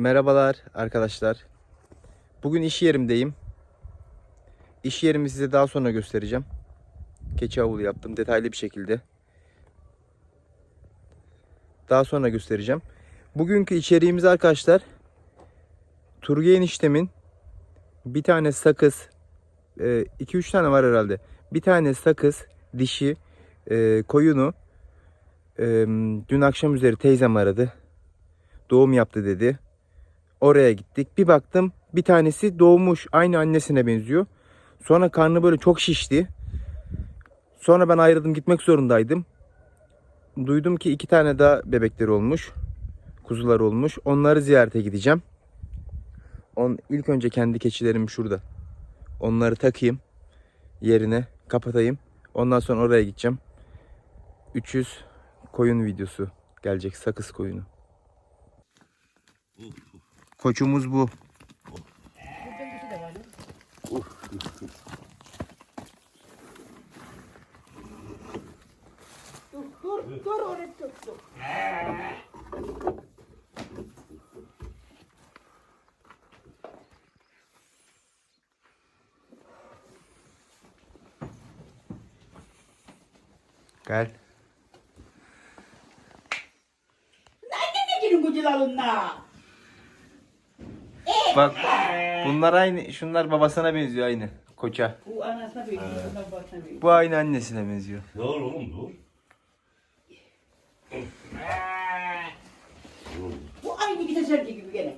Merhabalar arkadaşlar. Bugün iş yerimdeyim. İş yerimi size daha sonra göstereceğim. Keçi avlu yaptım detaylı bir şekilde. Daha sonra göstereceğim. Bugünkü içeriğimiz arkadaşlar Turgay eniştemin bir tane sakız 2-3 tane var herhalde. Bir tane sakız dişi e, koyunu e, dün akşam üzeri teyzem aradı. Doğum yaptı dedi. Oraya gittik. Bir baktım bir tanesi doğmuş. Aynı annesine benziyor. Sonra karnı böyle çok şişti. Sonra ben ayrıldım gitmek zorundaydım. Duydum ki iki tane daha bebekleri olmuş. Kuzular olmuş. Onları ziyarete gideceğim. On, ilk önce kendi keçilerim şurada. Onları takayım yerine kapatayım. Ondan sonra oraya gideceğim. 300 koyun videosu gelecek. Sakız koyunu. Koçumuz bu. Dur, dur oraya dur, dur. Gel. Nerede? Bak bunlar aynı. Şunlar babasına benziyor aynı. Koça. Bu anasına benziyor, buna babasına. Bu aynı annesine benziyor. Dur oğlum dur. Bu aynı bir teselli gibi gene.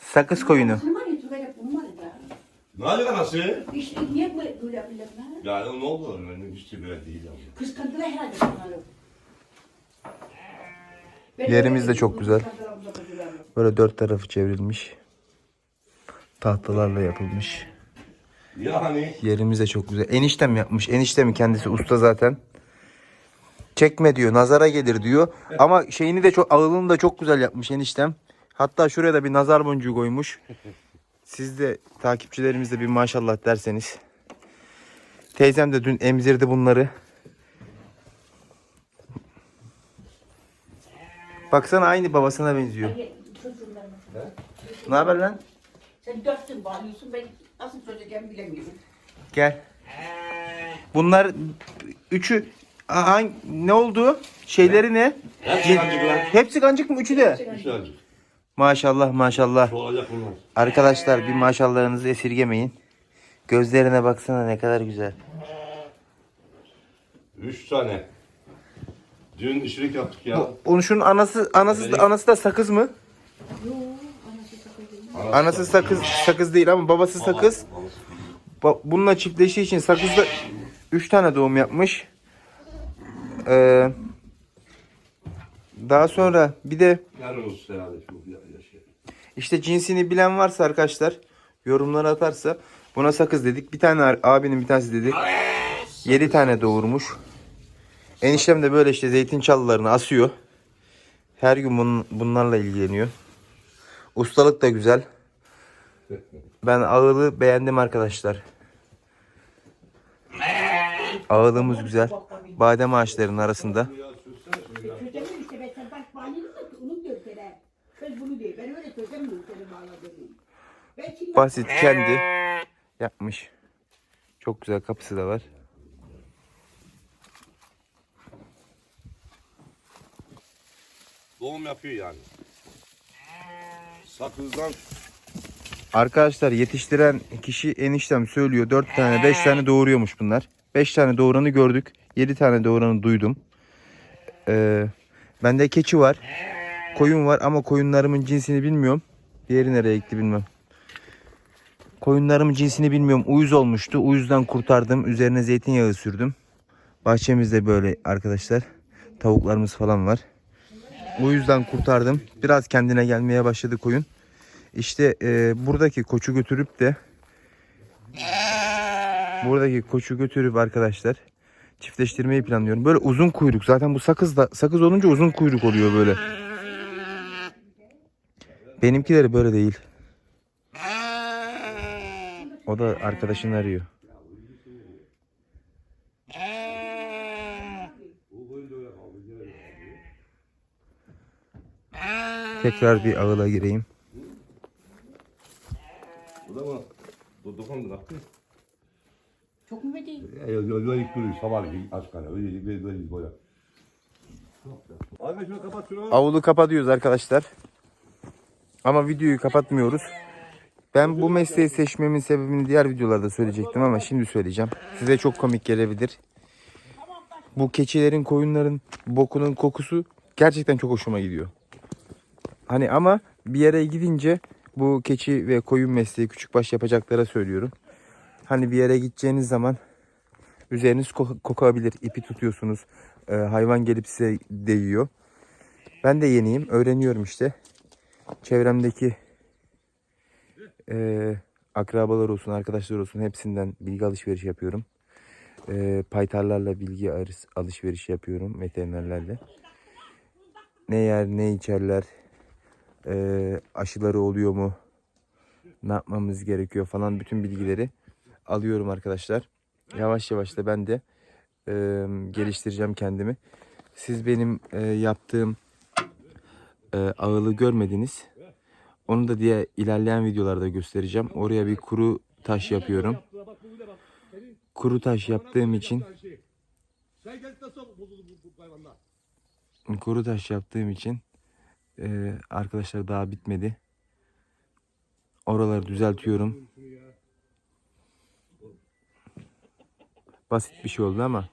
Sakız koyunu. Var ya, Tugay'la bunu var ya. Ne alaka nasıl? İşte niye böyle böyle yapıyorlar? Yani ne oldu? Ben hiç de böyle değil ama. Kıskandılar herhalde bunları. Yerimiz de çok güzel. Böyle dört tarafı çevrilmiş. Tahtalarla yapılmış. Yani Yerimiz de çok güzel. Eniştem yapmış. Eniştem kendisi usta zaten. Çekme diyor. Nazara gelir diyor. Ama şeyini de çok ağılını da çok güzel yapmış eniştem. Hatta şuraya da bir nazar boncuğu koymuş. Siz de takipçilerimiz de bir maşallah derseniz. Teyzem de dün emzirdi bunları. Baksana aynı babasına benziyor. Ne haber lan? Sen dörttün bağlıyorsun, ben nasıl çözeceğimi bilemiyorum. Gel. Bunlar üçü hangi- ne oldu? Şeyleri ne? hepsi kancık lan. Hepsi kancık mı? Üçü de. Kancık. Maşallah maşallah. Çoğalacak bunlar. Arkadaşlar bir maşallahınızı esirgemeyin. Gözlerine baksana ne kadar güzel. Üç tane. Dün işlik yaptık ya. Onun şunun anası anası da, anası da sakız mı? Yo, anası sakın. Anası sakız sakız değil ama babası sakız. Ba- Bununla çiftleştiği için sakızda 3 tane doğum yapmış. Ee, daha sonra bir de Yarın olsun herhalde. Şu ya- yaşa. İşte cinsini bilen varsa arkadaşlar yorumlara atarsa buna sakız dedik. Bir tane abinin bir tanesi dedi. 7 tane doğurmuş. Eniştem de böyle işte zeytin çalılarını asıyor. Her gün bunun, bunlarla ilgileniyor. Ustalık da güzel. Ben ağılı beğendim arkadaşlar. Ağılımız güzel. Badem ağaçlarının arasında. Basit kendi yapmış. Çok güzel kapısı da var. Doğum yapıyor yani. Sakızdan Arkadaşlar yetiştiren kişi eniştem söylüyor 4 tane 5 tane doğuruyormuş bunlar. 5 tane doğuranı gördük. 7 tane doğuranı duydum. Ee, bende keçi var. Koyun var ama koyunlarımın cinsini bilmiyorum. Diğeri nereye gitti bilmem. Koyunlarımın cinsini bilmiyorum. Uyuz olmuştu. Uyuzdan kurtardım. Üzerine zeytinyağı sürdüm. Bahçemizde böyle arkadaşlar. Tavuklarımız falan var. Uyuzdan kurtardım. Biraz kendine gelmeye başladı koyun. İşte e, buradaki koçu götürüp de buradaki koçu götürüp arkadaşlar çiftleştirmeyi planlıyorum. Böyle uzun kuyruk. Zaten bu sakız da sakız olunca uzun kuyruk oluyor böyle. Benimkileri böyle değil. O da arkadaşını arıyor. Tekrar bir ağıla gireyim. Dokundu lan. Çok mu değil? Böyle duruyor sabah aç kana. Öyle böyle böyle böyle. Abi şunu kapat şunu. Avlu kapatıyoruz arkadaşlar. Ama videoyu kapatmıyoruz. Ben bu mesleği seçmemin sebebini diğer videolarda söyleyecektim ama şimdi söyleyeceğim. Size çok komik gelebilir. Bu keçilerin, koyunların bokunun kokusu gerçekten çok hoşuma gidiyor. Hani ama bir yere gidince bu keçi ve koyun mesleği küçük baş yapacaklara söylüyorum. Hani bir yere gideceğiniz zaman üzeriniz ko- kokabilir. ipi tutuyorsunuz. Ee, hayvan gelip size değiyor. Ben de yeniyim. Öğreniyorum işte. Çevremdeki eee, akrabalar olsun, arkadaşlar olsun hepsinden bilgi alışverişi yapıyorum. Eee paytarlarla bilgi alışverişi yapıyorum veterinerlerle. Ne yer, ne içerler, eee, aşıları oluyor mu, ne yapmamız gerekiyor falan bütün bilgileri alıyorum arkadaşlar. Yavaş yavaş da ben de eee, geliştireceğim kendimi. Siz benim eee, yaptığım e, ağılı görmediniz. Onu da diye ilerleyen videolarda göstereceğim. Oraya bir kuru taş yapıyorum. Kuru taş yaptığım için kuru taş yaptığım için e, arkadaşlar daha bitmedi. Oraları düzeltiyorum. Basit bir şey oldu ama